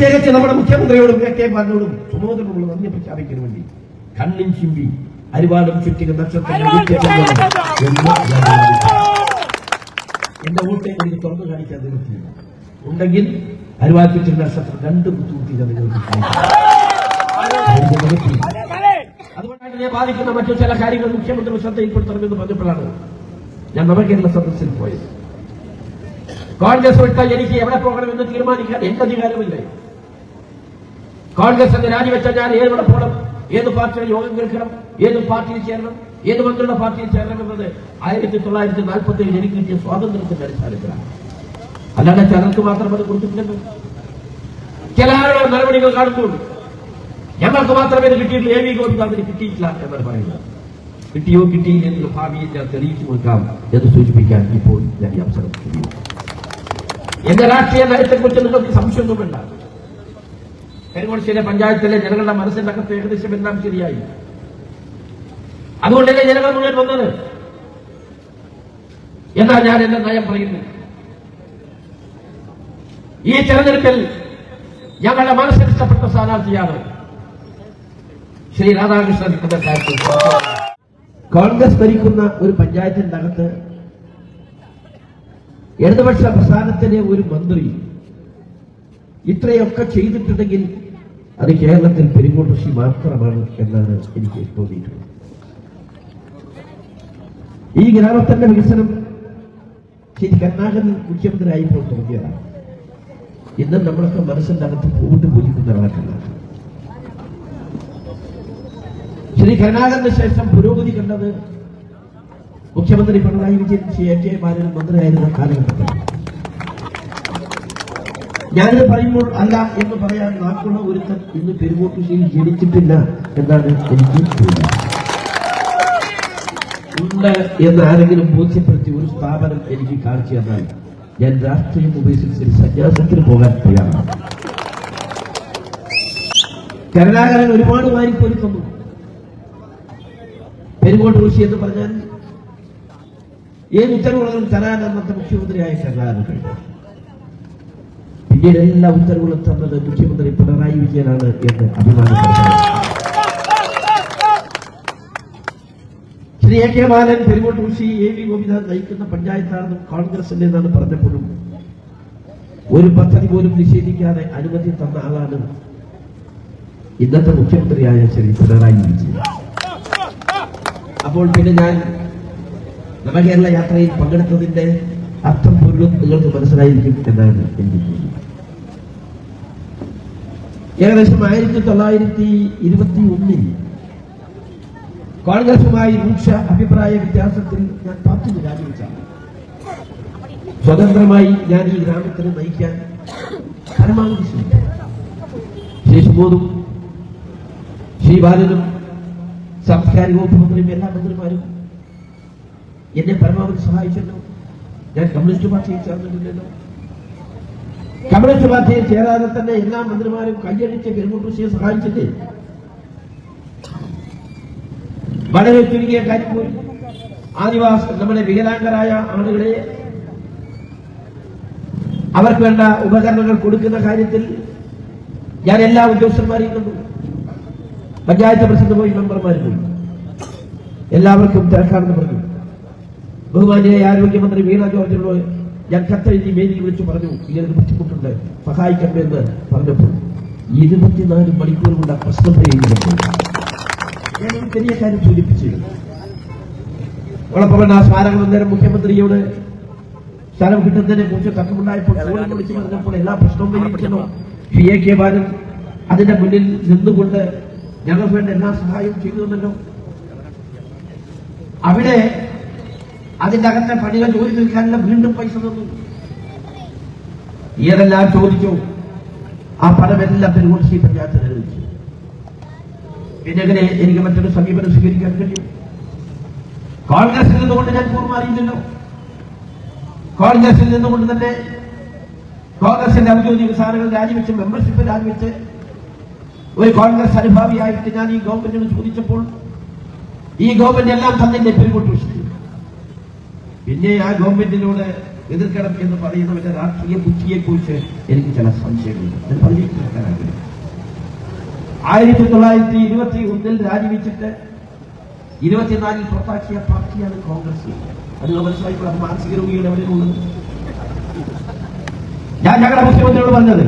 പ്രത്യേകിച്ച് നമ്മുടെ മുഖ്യമന്ത്രിയോടും K K ബാലനോടും സുമോദരനോട് നന്ദി പ്രഖ്യാപിക്കാൻ വേണ്ടി കണ്ണിൻ ചിമ്പി അരിവാടും ചുറ്റിക ഞാൻ ആഗ്രഹിക്കുന്നു. എന്റെ വോട്ടെ എനിക്ക് തുറന്നു കാണിക്കാൻ നിവൃത്തിയില്ല ഉണ്ടെങ്കിൽ അരിവാട് ചുറ്റിക നക്ഷത്രം രണ്ട് ഞാൻ നിവൃത്തിയില്ല. അതുകൊണ്ടാണ് ഇതിനെ ബാധിക്കുന്ന മറ്റു ചില കാര്യങ്ങൾ മുഖ്യമന്ത്രി ശ്രദ്ധയിൽപ്പെടുത്തണമെന്ന് പറഞ്ഞപ്പോഴാണ് ഞാൻ നവകേരള സദസ്സിൽ പോയത് കോൺഗ്രസ് വിട്ടാൽ എനിക്ക് എവിടെ പോകണമെന്ന് തീരുമാനിക്കാൻ എന്റെ അധികാരമില്ലേ കോൺഗ്രസ് എന്ന് രാജിവെച്ചാൽ ഞാൻ ഏതെവിടെ പോകണം ഏത് പാർട്ടിയുടെ യോഗം കേൾക്കണം ഏത് പാർട്ടിയിൽ ചേരണം ഏത് മന്ത്രിയുടെ പാർട്ടിയിൽ ചേരണം എന്നത് ആയിരത്തി തൊള്ളായിരത്തി നാൽപ്പത്തി ഏഴ് എനിക്ക് കിട്ടിയ സ്വാതന്ത്ര്യത്തിന്റെ അടിസ്ഥാനത്തിലാണ്. അല്ലാതെ ചിലർക്ക് മാത്രം അത് കൊടുത്തിട്ടില്ലല്ലോ. ചില ആളുകൾ നടപടികൾ കാണുന്നുണ്ട് ഞങ്ങൾക്ക് മാത്രമേ ഇത് കിട്ടിയിട്ടുള്ളൂ എ വി ഗോപിനാഥിന് കിട്ടിയിട്ടില്ല എന്നാണ് പറയുന്നത്. കിട്ടിയോ കിട്ടിയില്ല എന്നുള്ള ഭാവിയിൽ ഞാൻ തെളിയിച്ചു കൊടുക്കാം എന്ന് സൂചിപ്പിക്കാൻ ഇപ്പോൾ ഞാൻ ഈ അവസരം എന്റെ രാഷ്ട്രീയ നയത്തെക്കുറിച്ച് നിങ്ങൾക്ക് സംശയമൊന്നും വേണ്ട കരിമോശ്ശേരി പഞ്ചായത്തിലെ ജനങ്ങളുടെ മനസ്സിന്റെ അകത്ത് ഏകദേശം എല്ലാം ശരിയായി. അതുകൊണ്ടല്ലേ ജനങ്ങൾ മുഴുവൻ വന്നത്? എന്നാ ഞാൻ എന്റെ നയം പറയുന്നു. ഈ തെരഞ്ഞെടുപ്പിൽ ഞങ്ങളുടെ മനസ്സിലിഷ്ടപ്പെട്ട സ്ഥാനാർത്ഥിയാണ് ശ്രീ രാധാകൃഷ്ണൻ കോൺഗ്രസ് ഭരിക്കുന്ന ഒരു പഞ്ചായത്തിന്റെ അകത്ത് ഇടതുപക്ഷ പ്രസ്ഥാനത്തിലെ ഒരു മന്ത്രി ഇത്രയൊക്കെ ചെയ്തിട്ടുണ്ടെങ്കിൽ അത് കേരളത്തിൽ പെരുങ്ങോട്ട് കൃഷി മാത്രമാണ് എന്നാണ് എനിക്ക് തോന്നിയിട്ടുള്ളത്. ഈ ഗ്രാമത്തിന്റെ വികസനം ശരി കരുണാകരൻ മുഖ്യമന്ത്രിയായിപ്പോൾ തോന്നിയതാണ് ഇന്നും നമ്മളൊക്കെ മനസ്സിന്റെ അകത്ത് പൂവിട്ട് പൂജിക്കുന്ന നടക്കുന്നത് ശ്രീ കരുണാകരന് ശേഷം പുരോഗതി കണ്ടത് മുഖ്യമന്ത്രി പിണറായി വിജയൻ ശ്രീ എ കെ ബാലൻ മന്ത്രിയായിരുന്ന കാലഘട്ടത്തിൽ ഞാനിത് പറയുമ്പോൾ അല്ല എന്ന് പറയാൻ നാക്കുള്ള ഒരുത്തൻ ഇന്ന് പെരുമോട്ടുശ്ശേരി ജനിച്ചിട്ടില്ല എന്നാണ് എനിക്ക് ഉണ്ട് എന്ന് ആരെങ്കിലും ബോധ്യപ്പെടുത്തി ഒരു സ്ഥാപനം എനിക്ക് കാണിച്ചു തന്നാൽ ഞാൻ രാഷ്ട്രീയം ഉപേക്ഷിച്ച് സന്യാസത്തിന് പോകാൻ തയ്യാറാണ്. കരുണാകരൻ ഒരുപാട് വാരി തന്നു പെരുങ്ങോട്ട് ഋഷി എന്ന് പറഞ്ഞാൽ ഏത് ഉത്തരവുകളും തരാൻ അന്നത്തെ മുഖ്യമന്ത്രിയായ കരുണാകരൻ കഴിഞ്ഞു. പിന്നീട് എല്ലാ ഉത്തരവുകളും തന്നത് മുഖ്യമന്ത്രി പിണറായി വിജയനാണ് എന്ന് അഭിമാനം ശ്രീ എ കെ ബാലൻ പെരുങ്ങോട്ട് കൃഷി എ വി ഗോപിനാഥ് നയിക്കുന്ന പഞ്ചായത്താണെന്നും കോൺഗ്രസിന്റേതാണ് പറഞ്ഞപ്പോഴും ഒരു പദ്ധതി പോലും നിഷേധിക്കാതെ അനുമതി തന്ന ആളാണ് ഇന്നത്തെ മുഖ്യമന്ത്രിയായ ശ്രീ പിണറായി വിജയൻ. അപ്പോൾ പിന്നെ ഞാൻ നവകേരള യാത്രയിൽ പങ്കെടുത്തതിന്റെ അർത്ഥം പോലും നിങ്ങൾക്ക് മനസ്സിലായിരിക്കും എന്നാണ് എനിക്ക് ഏകദേശം ആയിരത്തി തൊള്ളായിരത്തി ഇരുപത്തി ഒന്നിൽ കോൺഗ്രസുമായി രൂക്ഷ അഭിപ്രായ വ്യത്യാസത്തിൽ ഞാൻ പാർട്ടി രാജിവെച്ചാണ്. സ്വതന്ത്രമായി ഞാൻ ഈ ഗ്രാമത്തിന് നയിക്കാൻ പരമാവധി ശ്രമിക്കാം ശ്രീ സുബോധും ശ്രീ ബാലനും സാംസ്കാരിക വകുപ്പ് എല്ലാ മന്ത്രിമാരും എന്നെ പരമാവധി സഹായിച്ചല്ലോ. ഞാൻ കമ്മ്യൂണിസ്റ്റ് പാർട്ടിയിൽ ചേർന്നിട്ടില്ലല്ലോ. കമ്മ്യൂണിസ്റ്റ് പാർട്ടിയിൽ ചേരാതെ തന്നെ എല്ലാ മന്ത്രിമാരും കൈയടിച്ച് പെരുമുട്ടുസിയെ സഹായിച്ചില്ലേ? വളരെ ചുരുങ്ങിയ കാര്യം പോയി ആദിവാസ നമ്മുടെ വികലാംഗരായ ആളുകളെ അവർക്ക് വേണ്ട ഉപകരണങ്ങൾ കൊടുക്കുന്ന കാര്യത്തിൽ ഞാൻ എല്ലാ ഉദ്യോഗസ്ഥന്മാരെയും കണ്ടു പഞ്ചായത്ത് പ്രസിഡന്റ് പോയി മെമ്പർമാർ പോയി. എല്ലാവർക്കും തിരക്കാണെന്ന് പറഞ്ഞു. ബഹുമാനിയായ ആരോഗ്യമന്ത്രി വീണ ജോർജിനോട് ഞാൻ കത്തെഴുതി മേലിൽ വിളിച്ചു പറഞ്ഞു ഇങ്ങനെ ബുദ്ധിമുട്ടുണ്ട് സഹായിക്കണ്ടേ എന്ന് പറഞ്ഞപ്പോൾ ഇരുപത്തിനാല് മണിക്കൂർ കൊണ്ട് ആ പ്രശ്നം പരിഹരിക്കുന്നുണ്ട് ഞാൻ ഒരു ചെറിയ കാര്യം സൂചിപ്പിച്ചു. ആ സ്മാരക അന്നേരം മുഖ്യമന്ത്രിയോട് സ്ഥലം കിട്ടുന്നതിനെ കുറിച്ച് തർക്കമുണ്ടായപ്പോൾ വിളിച്ചു പറഞ്ഞപ്പോൾ എല്ലാ പ്രശ്നവും പരിഹരിക്കണോ. പി എ കെ ബാലൻ അതിന്റെ മുന്നിൽ നിന്നുകൊണ്ട് ഞങ്ങൾക്ക് വേണ്ട എല്ലാ സഹായവും ചെയ്തു തന്നല്ലോ. അവിടെ അതിന്റെ അകത്തെ പണികൾ ജോലി തീർക്കാനുള്ള വീണ്ടും പൈസ തന്നു. ഏതെല്ലാം ചോദിച്ചു. ആ പണമെല്ലാം പെരുകോട്ടി പഞ്ചായത്ത് നിർമ്മിച്ചു പിന്നെ എങ്ങനെ എനിക്ക് മറ്റൊരു സമീപനം സ്വീകരിക്കാൻ കഴിയും? കോൺഗ്രസിൽ നിന്നുകൊണ്ട് ഞാൻ കൂറുമാറിയില്ലല്ലോ കോൺഗ്രസിൽ നിന്നുകൊണ്ട് തന്നെ കോൺഗ്രസിന്റെ ഔദ്യോഗിക സ്ഥാനങ്ങൾ രാജിവെച്ച് മെമ്പർഷിപ്പ് രാജിവെച്ച് ഒരു കോൺഗ്രസ് അനുഭാവിയായിട്ട് ഞാൻ ഈ ഗവൺമെന്റിന് ചോദിച്ചപ്പോൾ ഈ ഗവൺമെന്റ് എല്ലാം തന്നെ പെരുകൊട്ടു പിന്നെ ആ ഗവൺമെന്റിനോട് എതിർക്കണം എന്ന് പറയുന്നവരുടെ രാഷ്ട്രീയ ബുദ്ധിയെ കുറിച്ച് എനിക്ക് ചില സംശയങ്ങളുണ്ട്. ഞാൻ പറഞ്ഞിട്ടില്ല ആയിരത്തി തൊള്ളായിരത്തി ഇരുപത്തി ഒന്നിൽ രാജിവെച്ചിട്ട് ഇരുപത്തിനാലിൽ പുറത്താക്കിയ പാർട്ടിയാണ് കോൺഗ്രസ്. അത് മനസ്സിലായിട്ട് മാനസിക രോഗിയുടെ രോഗികൾ എവിടെയുള്ളത് ഞാൻ ഞങ്ങളുടെ മുഖ്യമന്ത്രിയോട് പറഞ്ഞത്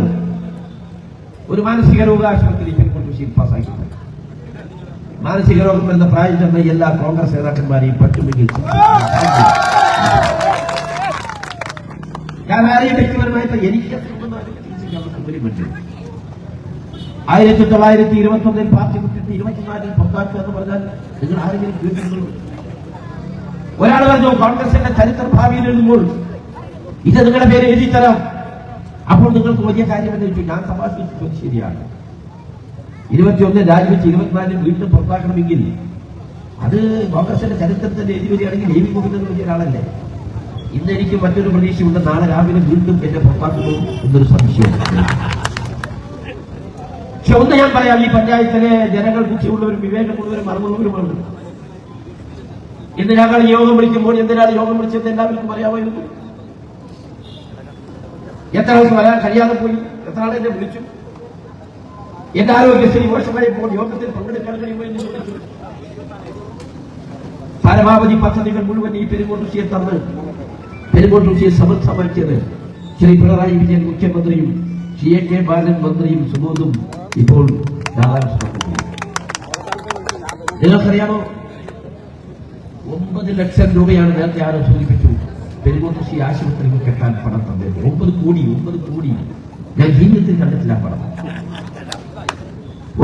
ഒരു മാനസിക രോഗ ആശുപത്രി പെരുക്കൊണ്ടുശീൽ പാസ്സാക്കിയിട്ടുണ്ട്. മാനസിക രോഗം എന്ന പ്രായം ചെന്ന എല്ലാ കോൺഗ്രസ് നേതാക്കന്മാരെയും പറ്റുമെങ്കിൽ ആരെയും വ്യക്തിപരമായിട്ട് എനിക്ക് ആയിരത്തി തൊള്ളായിരത്തി ഇരുപത്തി ഒന്നിൽ പാർട്ടി വിട്ടിട്ട് ഇരുപത്തിനാലിൽ പുറത്താക്കുക എന്ന് പറഞ്ഞാൽ നിങ്ങൾ ആരെങ്കിലും കേൾക്കുന്നു ഒരാൾ പറഞ്ഞു കോൺഗ്രസിന്റെ ചരിത്ര ഭാവിയിൽ എഴുതുമ്പോൾ ഇത് നിങ്ങളുടെ പേര് എഴുതി തരാം അപ്പോൾ നിങ്ങൾക്ക് വലിയ കാര്യമെന്ന് വെച്ചു ഞാൻ തമാശിച്ചത് ശരിയാണ്. ഇരുപത്തിയൊന്ന് രാജിവെച്ച് ഇരുപത്തിനാലിൽ വീണ്ടും പുറത്താക്കണമെങ്കിൽ അത് കോൺഗ്രസിന്റെ ചരിത്രത്തിന്റെ എഴുതി വരികയാണെങ്കിൽ എഴുതി ഗോവിന്ദൻ വലിയ ഒരാളല്ലേ? ഇന്ന് എനിക്ക് മറ്റൊരു പ്രതീക്ഷയുണ്ട്. നാളെ രാവിലെ വീണ്ടും എന്റെ പുറത്താക്കുന്നു എന്നൊരു സംശയം. പക്ഷെ ഒന്ന് ഞാൻ പറയാം ഈ പഞ്ചായത്തിലെ ജനങ്ങൾ ബുദ്ധിയുള്ളവരും വിവേകമുള്ളവരും അറിവുള്ളവരുമാണ്. ഇന്ന് ഞങ്ങൾ യോഗം വിളിക്കുമ്പോൾ എന്തിനാണ് യോഗം വിളിച്ചത് എല്ലാവർക്കും അറിയാമായിരുന്നു എത്ര ദിവസം വരാൻ കഴിയാതെ പോയി? എത്ര ആളെ എന്നെ വിളിച്ചു? എന്റെ ആരോഗ്യസ്ഥിതി മോശമായപ്പോൾ യോഗത്തിൽ പങ്കെടുക്കാൻ കഴിയുമോ എന്ന് ചോദിച്ചു. പരമാവധി പദ്ധതികൾ മുഴുവൻ ഈ പെരുങ്കോട്ടുശിയെ തന്ന് പെരുങ്കോട്ടുശിയെ സമർത്ഥമാക്കിയത് ശ്രീ പിണറായി വിജയൻ മുഖ്യമന്ത്രിയും സി എ കെ ബാലൻ മന്ത്രിയും സുബോധും ഇപ്പോൾ നിങ്ങൾക്കറിയാമോ? ഒമ്പത് ലക്ഷം രൂപയാണ് നേരത്തെ ആരോ സൂചിപ്പിച്ചു പെരുങ്കോട്ടുശി ആശുപത്രിയിൽ കെട്ടാൻ പണം തന്നത് ഒമ്പത് കോടി ഒമ്പത് കോടി. ഞാൻ ജീവിതത്തിൽ കണ്ടിട്ടില്ല പണം.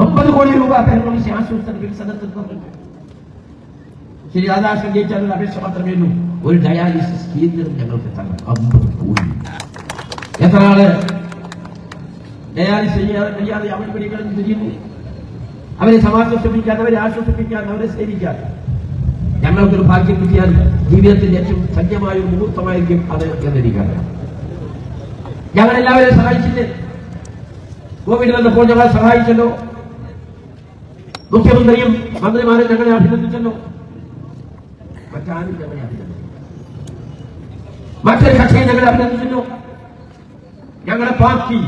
ഒമ്പത് കോടി രൂപ പെരുങ്കോട്ടുശി ആശുപത്രി വികസനത്തിൽ ശ്രീ രാധാകൃഷ്ണൻ ജയിച്ചാൽ അപേക്ഷ മാത്രമേ ഉള്ളൂ. ഒരു ഡയാലിസിസ് കേന്ദ്രം ഞങ്ങൾക്ക് തരണം. അമ്പത് കോടി. എത്ര ആൾ? ഡയാലിസിസ് ചെയ്യാതെ കഴിയാതെ അവർ പിടികളും തിരിയുന്നു. അവരെ സമാശ്വസിപ്പിക്കാതെ അവരെ ആശ്വസിപ്പിക്കാതെ അവരെ സേവിക്കാതെ. ഞങ്ങൾക്കൊരു ഭാഗ്യം കിട്ടിയാൽ ജീവിതത്തിന്റെ ഏറ്റവും സജ്ജമായ ഒരു മുഹൂർത്തമായിരിക്കും അത് എന്നിരിക്കാം ഞങ്ങൾ എല്ലാവരെയും സഹായിച്ചില്ലേ? കോവിഡ് വന്നപ്പോൾ ഞങ്ങളെ സഹായിച്ചല്ലോ. മുഖ്യമന്ത്രിയും മന്ത്രിമാരും ഞങ്ങളെ അഭിനന്ദിച്ചല്ലോ. മറ്റാരും ഞങ്ങളെ അഭിനന്ദിച്ചു മറ്റൊരു കക്ഷിയെ ഞങ്ങളെ അഭിനന്ദിച്ചല്ലോ ഞങ്ങളുടെ പാർട്ടി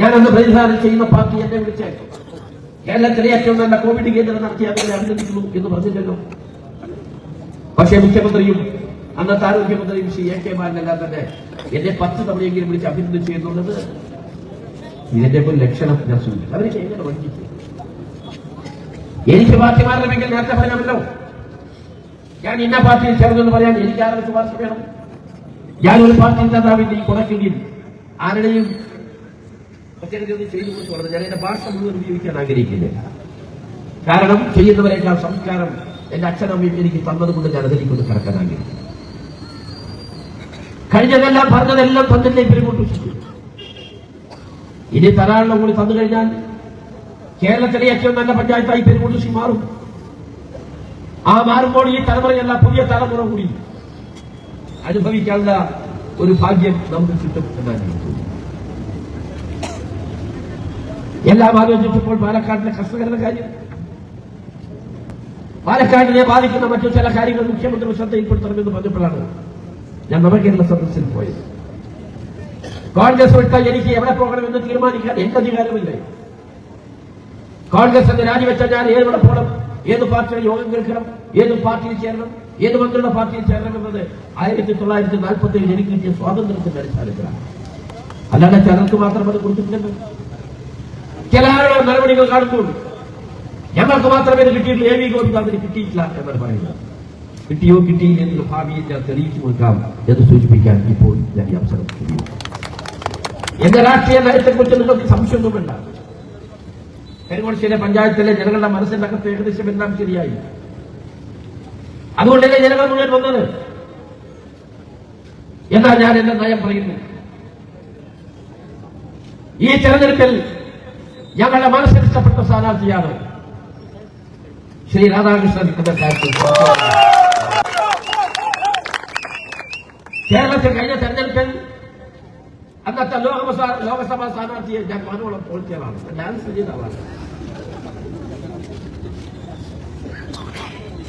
ഞാനൊന്ന് പ്രതിനിധാനം ചെയ്യുന്ന പാർട്ടി എന്നെ വിളിച്ച് കേരളത്തിലെ ഏറ്റവും നല്ല കോവിഡ് കേന്ദ്രം നടത്തി അവരെ അഭിനന്ദിക്കുന്നു എന്ന് പറഞ്ഞില്ലല്ലോ. പക്ഷേ മുഖ്യമന്ത്രിയും അന്നത്തെ ആരോഗ്യമന്ത്രിയും ശ്രീ എ കെ ബാലനെല്ലാം തന്നെ എന്നെ പത്ത് തവണയെങ്കിലും വിളിച്ച് അഭിനന്ദിച്ചു എന്നുള്ളത് ഇതിന്റെ ഒരു ലക്ഷണം ഞാൻ സൂചിപ്പിച്ചു. അവരെ എങ്ങനെ വഞ്ചിച്ചു? എനിക്ക് പാർട്ടി മാറണമെങ്കിൽ നേരത്തെ പറയാമല്ലോ ഞാൻ ഇന്ന പാർട്ടിയിൽ ചേർന്നെന്ന് പറയാൻ എനിക്ക് ആരുടെ ശുപാർശ വേണം? ഞാൻ ഒരു പാർട്ടി നേതാവിന്റെ ഈ കുടക്കെങ്കിൽ ആരുടെയും ചെയ്തു പറഞ്ഞു ഞാൻ എന്റെ ഭാഷ മുഴുവൻ ഉപയോഗിക്കാൻ ആഗ്രഹിക്കുന്നില്ല. കാരണം ചെയ്യുന്നവരെല്ലാം സംസ്കാരം എന്റെ അച്ഛനമ്മയും എനിക്ക് തന്നതുകൊണ്ട് ഞാൻ അതിലേക്കൊണ്ട് കിടക്കാൻ ആഗ്രഹിക്കുന്നു. കഴിഞ്ഞതെല്ലാം പറഞ്ഞതെല്ലാം തന്നില്ലേ പെരുമോട്ട് ഇനി തരാനുള്ള കൂടി തന്നു കഴിഞ്ഞാൽ കേരളത്തിലെ ഏറ്റവും നല്ല പഞ്ചായത്തായി പെരുമോട്ടുശി മാറും. ആ മാറുമ്പോൾ ഈ തലമുറയല്ല പുതിയ തലമുറ കൂടി. അനുഭവിക്കാനുള്ള ഒരു ഭാഗ്യം നമുക്ക് കിട്ടും എന്നാണ്. എല്ലാം ആലോചിച്ചപ്പോൾ പാലക്കാടിലെ കർഷകരുടെ കാര്യം പാലക്കാടിനെ ബാധിക്കുന്ന മറ്റു ചില കാര്യങ്ങൾ മുഖ്യമന്ത്രി ശ്രദ്ധയിൽപ്പെടുത്തണമെന്ന് പറഞ്ഞപ്പോഴാണ് ഞാൻ നവകേരള സദസ്സിൽ പോയത്. കോൺഗ്രസ് വിട്ടാൽ എനിക്ക് എവിടെ പോകണമെന്ന് തീരുമാനിക്കാൻ എന്റെ അധികാരമില്ലേ. കോൺഗ്രസ് എന്ന് രാജിവെച്ചാൽ ഞാൻ ഏതെവിടെ പോകണം? ഏത് പാർട്ടിയുടെ യോഗം കേൾക്കണം? ഏത് പാർട്ടിയിൽ ചേരണം? ഏത് മന്ത്രിയുടെ പാർട്ടിയിൽ ചേരണം എന്നത് ആയിരത്തി തൊള്ളായിരത്തി നാൽപ്പത്തി ഏഴ് എനിക്ക് കിട്ടിയ സ്വാതന്ത്ര്യത്തിന്റെ അടിസ്ഥാനത്തിലാണ്. അല്ലാതെ ചിലർക്ക് മാത്രം അത് കൊടുത്തിട്ടില്ലല്ലോ. ചില ആളുകൾ നടപടികൾ കാണുമ്പോൾ ഞങ്ങൾക്ക് മാത്രമേ ഇത് കിട്ടിയിട്ടുള്ളൂ. എ വി ഗോപിനാഥിന് കിട്ടിയിട്ടില്ല എന്നാണ് പറയുന്നത്. കിട്ടിയോ കിട്ടിയില്ല എന്നുള്ള ഭാവിയിൽ ഞാൻ തെളിയിച്ചു കൊടുക്കാം എന്ന് സൂചിപ്പിക്കാൻ ഇപ്പോൾ ഞാൻ ഈ അവസരം. എന്റെ രാഷ്ട്രീയ നയത്തെക്കുറിച്ച് നിങ്ങൾക്ക് സംശയമൊന്നും വേണ്ട പെരുങ്ങോശ്ശേരി പഞ്ചായത്തിലെ ജനങ്ങളുടെ മനസ്സിന്റെ അകത്ത് ഏകദേശം എല്ലാം ശരിയായി. അതുകൊണ്ടല്ലേ ജനങ്ങൾ മുഴുവൻ വന്നത്? എന്നാ ഞാൻ എന്റെ നയം പറയുന്നു. ഈ തെരഞ്ഞെടുപ്പിൽ ഞങ്ങളുടെ മനസ്സിൽ ഇഷ്ടപ്പെട്ട സ്ഥാനാർത്ഥിയാണ് ശ്രീ രാധാകൃഷ്ണൻ കേരളത്തിൽ കഴിഞ്ഞ തെരഞ്ഞെടുപ്പിൽ അന്നത്തെ ലോകസഭ ലോകസഭാ സ്ഥാനാർത്ഥിയെ ഞാൻ മാനോളം പോളിറ്റിയാണ് ഡാൻസ് ചെയ്തതാണ്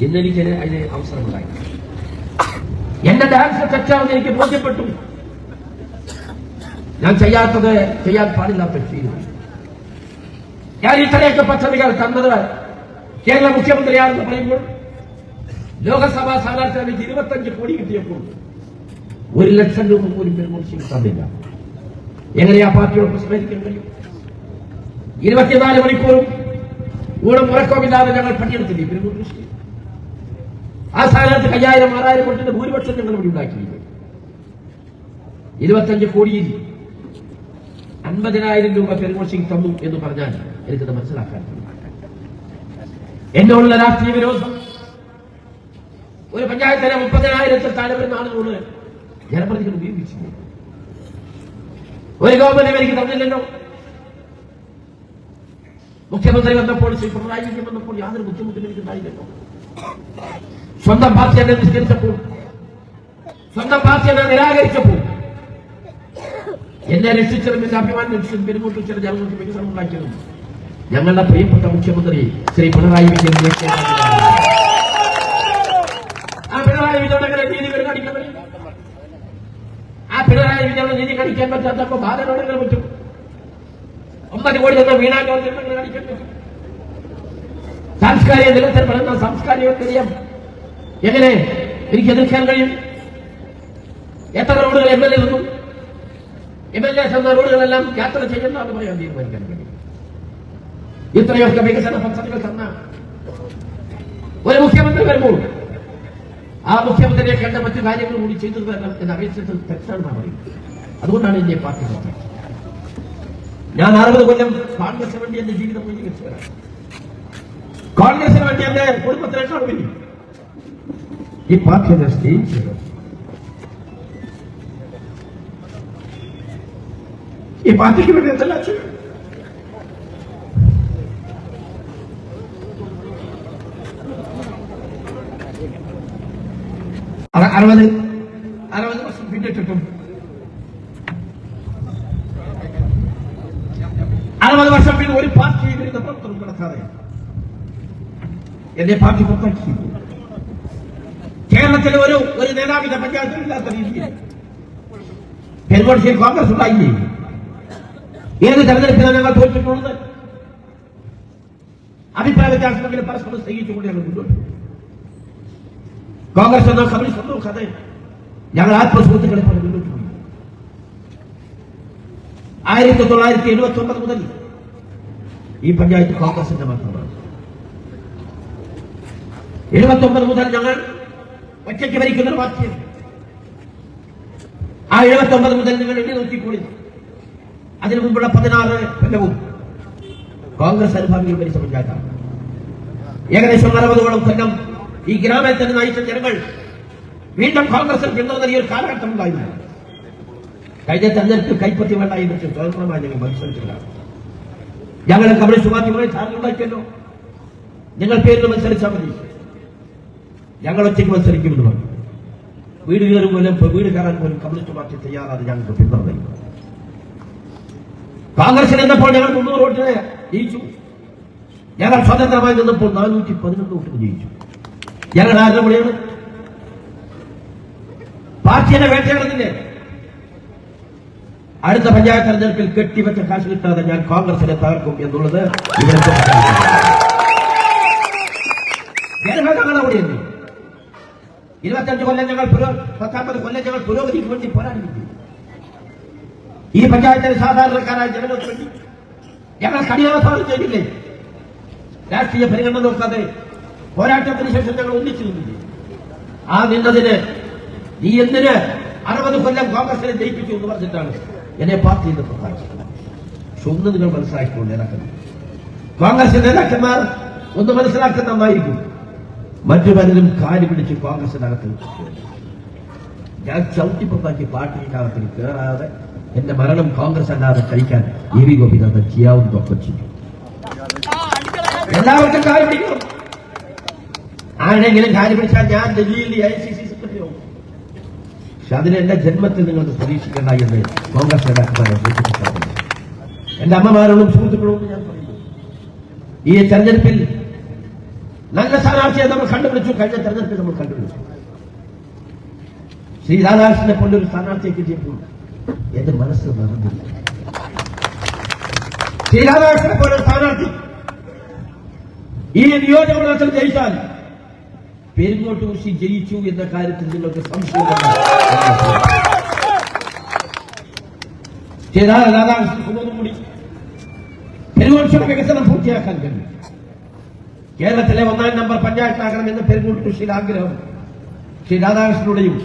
ഇന്നെനിക്ക് അതിന് അവസരമുണ്ടായി എന്റെ ഡാൻസ് തെറ്റാണെന്ന് എനിക്ക് ബോധ്യപ്പെട്ടു ഞാൻ ചെയ്യാത്തത് ചെയ്യാൻ പാടില്ലാത്ത ശീലം ഞാൻ ഇത്രയൊക്കെ പദ്ധതികൾ തന്നത് കേരള മുഖ്യമന്ത്രിയാണെന്ന് പറയുമ്പോൾ ലോകസഭാ സ്ഥാനാർത്ഥിക്ക് ഇരുപത്തഞ്ച് കോടി കിട്ടിയപ്പോൾ ഒരു ലക്ഷം രൂപ പോലും പെരുമോശിക്ക് തന്നില്ല എങ്ങനെയാ പാർട്ടിയോട് പ്രശ്നമായിരിക്കാൻ കഴിയും? ഇരുപത്തിനാല് മണിക്കൂറും ഊണം ഉറക്കമില്ലാതെ ഞങ്ങൾ പണിയെടുത്തില്ലേ? പിന്നെ ആ സ്ഥാനത്ത് അയ്യായിരം ആറായിരം കൊണ്ടിന്റെ ഭൂരിപക്ഷം ഞങ്ങൾ ഇവിടെ ഉണ്ടാക്കിയില്ല ഇരുപത്തഞ്ച് കോടിയിൽ അൻപതിനായിരം രൂപ പെരുമോശിക്ക് തന്നു എന്ന് പറഞ്ഞാൽ എനിക്കത് മനസ്സിലാക്കാൻ. എന്നോടുള്ള രാഷ്ട്രീയ വിരോധം. ഒരു പഞ്ചായത്തിലെ മുപ്പതിനായിരത്തിൽ താഴെ വരുന്ന ആളുകളോട് ജനപ്രതികൾ ഉപയോഗിച്ചില്ല ഒരു ഗവൺമെന്റ് എനിക്ക് തന്നില്ലല്ലോ. മുഖ്യമന്ത്രി വന്നപ്പോൾ ശ്രീ പിണറായി വിജയൻ വന്നപ്പോൾ യാതൊരു ബുദ്ധിമുട്ടും എനിക്ക് ഉണ്ടായില്ലല്ലോ. സ്വന്തം പാർട്ടി എന്നെ നിസ്കരിച്ചപ്പോൾ സ്വന്തം പാർട്ടി എന്നെ നിരാകരിച്ചപ്പോൾ എന്നെ രക്ഷിച്ചതും എന്റെ അഭിമാനം രക്ഷിച്ചതും പെരുമൂട്ടും ചില ജനങ്ങൾക്ക് വികസനം ഉണ്ടാക്കിയതും ഞങ്ങളുടെ പ്രിയപ്പെട്ട മുഖ്യമന്ത്രി ശ്രീ പിണറായി വിജയൻ ആ പിണറായി വിജയൻ എങ്ങനെ നീതി കാണിക്കാൻ പറ്റും ആ പിണറായി വിജയൻ നീതി കഴിക്കാൻ പറ്റാത്തപ്പോ ബാലനോടെങ്കിലും പറ്റും ഒമ്പത് കോടി തന്ന വീണാ ഗവൺമെന്റ് കാണിക്കാൻ പറ്റും. സാംസ്കാരിക നിലനിർത്തപ്പെടുന്ന സാംസ്കാരിക എങ്ങനെ? എനിക്ക് എതിർക്കാൻ കഴിയും. എത്ര റോഡുകൾ എം എൽ എ തന്നു എം എൽ എ തന്ന റോഡുകളെല്ലാം യാത്ര ചെയ്യുന്ന അത് പറയാൻ തീരുമാനിക്കാൻ കഴിയും. ഇത്രയൊക്കെ വികസന പദ്ധതികൾ തന്ന ഒരു മുഖ്യമന്ത്രി വരുമ്പോൾ ആ മുഖ്യമന്ത്രിയെ കണ്ട മറ്റു കാര്യങ്ങൾ കൂടി ചെയ്തു തരണം എന്ന് അപേക്ഷിച്ചത് തെറ്റാണെന്നാണ് പറയുന്നത്. അതുകൊണ്ടാണ് എന്റെ പാർട്ടി പറഞ്ഞത് ഞാൻ അറുപത് കൊല്ലം കോൺഗ്രസിന് വേണ്ടി എന്റെ ജീവിതം മുഴുവൻ കോൺഗ്രസിന് വേണ്ടി എന്റെ കുടുംബത്തിനേക്കാൾ വേണ്ടി ഈ പാർട്ടി എന്നെ സ്നേഹിച്ചത് ഈ പാർട്ടിക്ക് വേണ്ടി എന്തെല്ലാം ചെയ്യും അറുപത്. അറുപത് വർഷം പിന്നിട്ടിട്ടും അറുപത് വർഷം പിന്നെ ഒരു പാർട്ടി വിരുദ്ധ പ്രവർത്തനം നടക്കാതെ എന്നെ പാർട്ടി പുറത്താക്കി. കേരളത്തിലെ ഒരു ഒരു നേതാവിന്റെ പഞ്ചായത്തിലില്ലാത്ത രീതിയിൽ പെരുമാഴ്ചയിൽ കോൺഗ്രസ് ഉണ്ടായില്ലേ? ഏത് തെരഞ്ഞെടുപ്പിലാണ് ഞങ്ങൾ തോറ്റിട്ടുള്ളത്? അഭിപ്രായ വ്യത്യാസമെങ്കിലും പരസ്പരം സ്നേഹിച്ചുകൊണ്ട് ഞങ്ങൾ മുന്നോട്ട്. കോൺഗ്രസ് എന്നോ കമ്മ്യൂണിസ്റ്റ് എന്നോ കഥ ഞങ്ങൾ ആത്മസുഹൃത്തുക്കളെ പോലെ മുന്നോട്ട് പോയി ആയിരത്തി തൊള്ളായിരത്തി എഴുപത്തി ഒമ്പത് മുതൽ ഈ പഞ്ചായത്ത് കോൺഗ്രസിന്റെ മാത്രമാണ് എഴുപത്തി ഒമ്പത് മുതൽ ഞങ്ങൾ ഒറ്റയ്ക്ക് ഭരിക്കുന്ന ഒരു പാർട്ടിയാണ്. ആ എഴുപത്തി ഒമ്പത് മുതൽ നിങ്ങൾ എണ്ണി നോക്കിക്കൂടി അതിനു മുമ്പുള്ള പതിനാറ് കൊല്ലവും കോൺഗ്രസ് അനുഭാവികൾ ഭരിച്ച പഞ്ചായത്താണ്. ഏകദേശം അറുപതോളം കൊല്ലം ഈ ഗ്രാമത്തിൽ നയിച്ച ജനങ്ങൾ വീണ്ടും കോൺഗ്രസിൽ പിന്തുണ ഒരു കാലഘട്ടം ഉണ്ടായിരുന്നു. കഴിഞ്ഞ തെരഞ്ഞെടുപ്പിൽ കൈപ്പത്തി വേണ്ടായി വെച്ച് സ്വതന്ത്രമായി ഞങ്ങൾ മത്സരിച്ചവരാണ് ഞങ്ങൾ കമ്മ്യൂണിസ്റ്റ് പാർട്ടികളെ ചാർജ് ഉണ്ടാക്കിയല്ലോ. നിങ്ങൾ പേരിൽ മത്സരിച്ചാൽ മതി. ഞങ്ങൾ ഒറ്റയ്ക്ക് മത്സരിക്കുമെന്ന് പറഞ്ഞു. വീട് കയറും പോലും വീട് കയറാൻ പോലും കമ്മ്യൂണിസ്റ്റ് പാർട്ടി തയ്യാറാണ് ഞങ്ങൾക്ക് പിന്തുണ കോൺഗ്രസിൽ നിന്നപ്പോൾ ഞങ്ങൾ മുന്നൂറ് വോട്ടിന് ജയിച്ചു. ഞങ്ങൾ സ്വതന്ത്രമായി നിന്നപ്പോൾ നാനൂറ്റി പതിനൊന്ന് വോട്ടിന് ജയിച്ചു. ഞങ്ങൾ ആരുടെ കൂടെയാണ് പാർട്ടിയുടെ വേട്ടയാടുന്നില്ലേ അടുത്ത പഞ്ചായത്ത് തെരഞ്ഞെടുപ്പിൽ കെട്ടിവെച്ച കാശ് കിട്ടാതെ ഞാൻ കോൺഗ്രസിനെ തകർക്കും എന്നുള്ളത് ഇവിടുത്തെ ഞങ്ങളുടെ ഇരുപത്തഞ്ച് കൊല്ലം ഞങ്ങൾ പത്താമ്പത് കൊല്ലം ഞങ്ങൾ പുരോഗതിക്ക് വേണ്ടി പോരാടിയില്ലേ ഈ പഞ്ചായത്തിലെ സാധാരണക്കാരായ ജനങ്ങൾക്ക് വേണ്ടി ഞങ്ങൾ കടിയാവസാനം ചെയ്തില്ലേ? രാഷ്ട്രീയ പരിഗണന നോക്കാതെ പോരാട്ടത്തിന് ശേഷം ഞങ്ങൾ ഒന്നിച്ചു നിന്നില്ലേ ആ നിന്നതിന് നീ എന്തിന് അറുപത് കൊല്ലം കോൺഗ്രസിനെ ജയിപ്പിച്ചു എന്ന് പറഞ്ഞിട്ടാണ് എന്നെ പാർട്ടിയിൽ നിന്ന് പ്രഖ്യാപിച്ചത്. പക്ഷെ ഒന്ന് നിങ്ങൾ മനസ്സിലാക്കിക്കൊണ്ട് നേതാക്കന്മാർ. കോൺഗ്രസ് നേതാക്കന്മാർ ഒന്ന് മനസ്സിലാക്കുന്ന നന്നായിരിക്കും മറ്റു പലരും കാൽ പിടിച്ച് കോൺഗ്രസിനകത്ത് ഞാൻ ചവിട്ടി പുറത്താക്കി പാർട്ടിക്കകത്തിൽ കയറാതെ എന്റെ മരണം കോൺഗ്രസ് അല്ലാതെ കഴിക്കാൻ എ വി ഗോപിനാഥൻ ചെയ്യാവുന്നതൊക്കെ ചെയ്യും എല്ലാവർക്കും കാൽ പിടിക്കണം. ആരെങ്കിലും കാൽ പിടിച്ചാൽ ഞാൻ ഡൽഹിയിൽ ഐ സി സി സെക്രട്ടറിയാവും. പക്ഷെ അതിന് എന്റെ ജന്മത്തിൽ നിങ്ങൾക്ക് പ്രതീക്ഷിക്കേണ്ട എന്ന് കോൺഗ്രസ് നേതാക്കന്മാരെ സൂചിപ്പിച്ചിട്ടുണ്ട് എന്റെ അമ്മമാരോടും സുഹൃത്തുക്കളോടും ഞാൻ പറയുന്നു. ഈ തെരഞ്ഞെടുപ്പിൽ നല്ല സ്ഥാനാർത്ഥിയെ നമ്മൾ കണ്ടുപിടിച്ചു. കഴിഞ്ഞ തെരഞ്ഞെടുപ്പിൽ നമ്മൾ കണ്ടുപിടിച്ചു. ശ്രീ രാധാകൃഷ്ണനെ പോലൊരു സ്ഥാനാർത്ഥിയെ കിട്ടിയപ്പോൾ എന്റെ മനസ്സ് മറന്നില്ല ശ്രീ രാധാകൃഷ്ണനെ പോലെ സ്ഥാനാർത്ഥി ഈ നിയോജക മണ്ഡലത്തിൽ ജയിച്ചാൽ പെരുങ്ങോട്ടൂർശി ജയിച്ചു എന്ന കാര്യത്തിൽ നിങ്ങൾക്ക് സംശയമില്ല കൂടി. പെരുങ്ങോട്ടൂർ വികസനം പൂർത്തിയാക്കാൻ കഴിയും. കേരളത്തിലെ ഒന്നാം നമ്പർ പഞ്ചായത്താകണമെന്ന് പെരുങ്ങോട്ടൂർശിയിൽ ആഗ്രഹം ശ്രീ രാധാകൃഷ്ണനുടെയും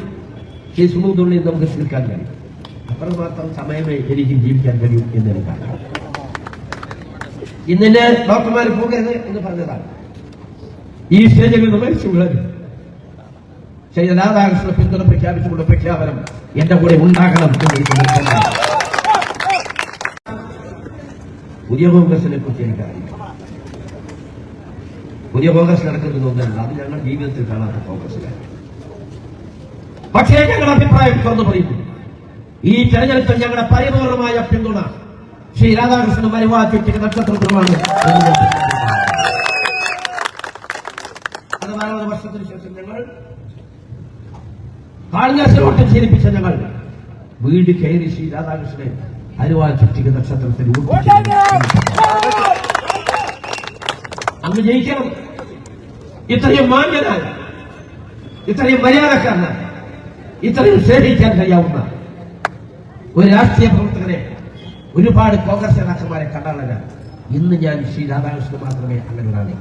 ശ്രീ സുമൂദുടെയും നമുക്ക് ശ്രമിക്കാൻ കഴിയും. അപ്രമാത്രം സമയമേ എനിക്ക് ജീവിക്കാൻ കഴിയും എന്ന് ഇന്നിന്റെ ഇന്നിന് ഡോക്ടർമാർ പോകരുത് എന്ന് പറഞ്ഞതാണ്. ഈ സ്റ്റേജിൽ നിന്ന് മരിച്ചു വിളരും ശ്രീ രാധാകൃഷ്ണ പിന്തുണ പ്രഖ്യാപിച്ചുകൊണ്ട് പ്രഖ്യാപനം എന്റെ കൂടെ ഉണ്ടാകണം. പുതിയ കോൺഗ്രസിനെ കുറിച്ച് എനിക്കറിയില്ല പുതിയ കോൺഗ്രസ് നടക്കുന്നത് ഒന്നല്ല അത് ഞങ്ങൾ ജീവിതത്തിൽ കാണാത്ത കോൺഗ്രസ്സുകാർ. പക്ഷേ ഞങ്ങളുടെ അഭിപ്രായം തുറന്നു പറയുന്നു. ഈ തെരഞ്ഞെടുപ്പിൽ ഞങ്ങളുടെ പരിപൂർണമായ പിന്തുണ ശ്രീ രാധാകൃഷ്ണൻ മരുവാ ചുറ്റിക്ക് നക്ഷത്രത്തിലുമാണ്. പതിനാലാമത് വർഷത്തിന് ശേഷം ഞങ്ങൾ കാളിദാസ വോട്ട് ശീലിപ്പിച്ച ഞങ്ങൾ വീട് കയറി ശ്രീ രാധാകൃഷ്ണനെ അരുവാ ചുറ്റിക്ക് നക്ഷത്രത്തിൽ അങ്ങ് ജയിക്കണം. ഇത്രയും മാന്യനായ ഇത്രയും മര്യാദക്കാരനായ ഇത്രയും സേവിക്കാൻ കഴിയാവുന്ന ഒരു രാഷ്ട്രീയ പ്രവർത്തകനെ ഒരുപാട് കോൺഗ്രസ് നേതാക്കന്മാരെ കണ്ടാളല്ല ഇന്ന് ഞാൻ ശ്രീ രാധാകൃഷ്ണൻ മാത്രമേ അങ്ങനെ ഒരാളെ.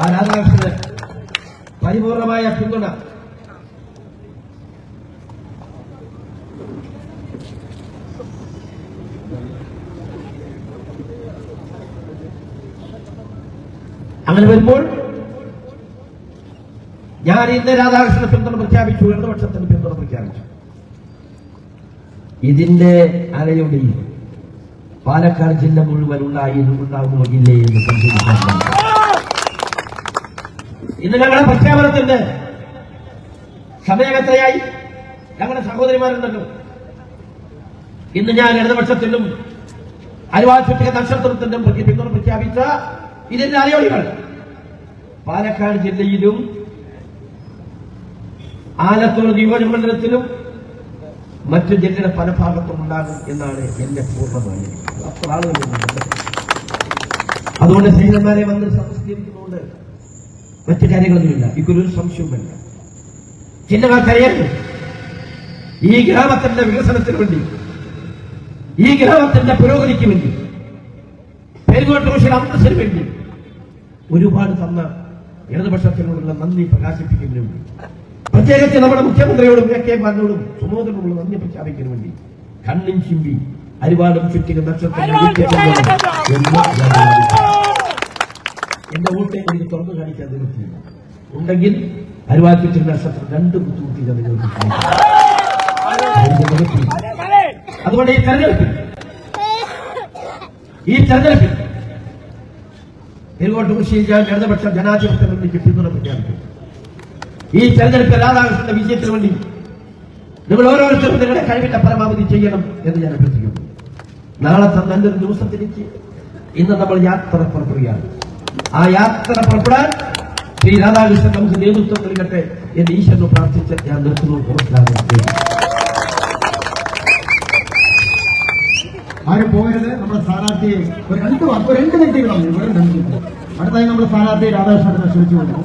ആ പരിപൂർണമായ പിന്തുണ അങ്ങനെ വരുമ്പോൾ ഞാൻ ഇന്ന് രാധാകൃഷ്ണ പിന്തുണ പ്രഖ്യാപിച്ചു ഇടതുപക്ഷത്തിന് പിന്തുണ പ്രഖ്യാപിച്ചു ഇതിന്റെ അലയുടെ പാലക്കാട് ജില്ല മുഴുവൻ ഉണ്ടായി ഉണ്ടാകുമോ ഇല്ലേ എന്ന് പരിശോധിക്കാൻ. ഇന്ന് ഞങ്ങളുടെ പ്രഖ്യാപനത്തിന്റെ സമയം ഞങ്ങളുടെ സഹോദരിമാരുണ്ടല്ലോ. ഇന്ന് ഞാൻ ഇടതുപക്ഷത്തിനും അരുവാചുറ്റിക നക്ഷത്രത്തിനും പ്രതി- പിന്തുണ പ്രഖ്യാപിച്ച ഇതിന്റെ അറിയോളികൾ പാലക്കാട് ജില്ലയിലും ആലത്തൂർ നിയോജകമണ്ഡലത്തിലും മറ്റു ജില്ലയുടെ പല ഭാഗത്തും ഉണ്ടാകും എന്നാണ് എന്റെ പൂർണമായ അത്ര ആളുകൾ അതുകൊണ്ട് സ്നേഹിതന്മാരെ വന്ന് സംസ്കരിക്കുന്നുണ്ട് മറ്റു കാര്യങ്ങളൊന്നുമില്ല. ഇക്കൊരു സംശയവുമില്ല. ചിഹ്നങ്ങൾക്കറിയാം ഈ ഗ്രാമത്തിന്റെ വികസനത്തിന് വേണ്ടി ഈ ഗ്രാമത്തിന്റെ പുരോഗതിക്ക് വേണ്ടി പെരുങ്ങോട്ടൂഷിൽ അന്തസ്സിന് വേണ്ടി ഒരുപാട് തന്ന ഇടതുപക്ഷത്തിനോടുള്ള നന്ദി പ്രകാശിപ്പിക്കുന്നതിന് വേണ്ടി പ്രത്യേകിച്ച് നമ്മുടെ മുഖ്യമന്ത്രിയോടും എ കെ ബാലനോടും സുമോദനോടുള്ള നന്ദി പ്രഖ്യാപിക്കുന്നതിന് വേണ്ടി കണ്ണും ചിമ്പി അരിവാടും ചുറ്റിക നക്ഷത്രം. എന്റെ വോട്ട് എനിക്ക് തുറന്നു കാണിക്കാൻ നിവൃത്തിയില്ല ഉണ്ടെങ്കിൽ അരിവാ ചുറ്റിക രണ്ട് ബുദ്ധിമുട്ടികൾ. അതുകൊണ്ട് ഈ തെരഞ്ഞെടുപ്പിൽ ഈ തെരഞ്ഞെടുപ്പിൽ തിരുവോട്ട് കൃഷിയിൽ ഇടതുപക്ഷ ജനാധിപത്യ മുന്നണിക്ക് പിന്തുണ പ്രഖ്യാപിക്കും ഈ തെരഞ്ഞെടുപ്പ് രാധാകൃഷ്ണന്റെ വിജയത്തിന് വേണ്ടി നിങ്ങൾ ഓരോരുത്തരും നിങ്ങളുടെ കഴിവിന്റെ പരമാവധി ചെയ്യണം എന്ന് ഞാൻ അഭ്യർത്ഥിക്കുന്നു. നാളത്തെ നല്ലൊരു ദിവസത്തിലേക്ക് ഇന്ന് നമ്മൾ യാത്ര പുറപ്പെടുകയാണ്. ആ യാത്ര പുറപ്പെടാൻ ശ്രീ രാധാകൃഷ്ണൻ നമുക്ക് നേതൃത്വം നൽകട്ടെ എന്ന് ഈശ്വരനെ പ്രാർത്ഥിച്ച് ഞാൻ നിർത്തുന്നു. നമസ്കാരം ആരും പോകരുത്. നമ്മുടെ സ്ഥാനാർത്ഥിയെ ഒരു രണ്ട് ഒരു രണ്ട് കളഞ്ഞു വെറും അടുത്തായി നമ്മുടെ സ്ഥാനാർത്ഥി രാധാകൃഷ്ണനെ ക്ഷണിച്ചു കൊടുക്കും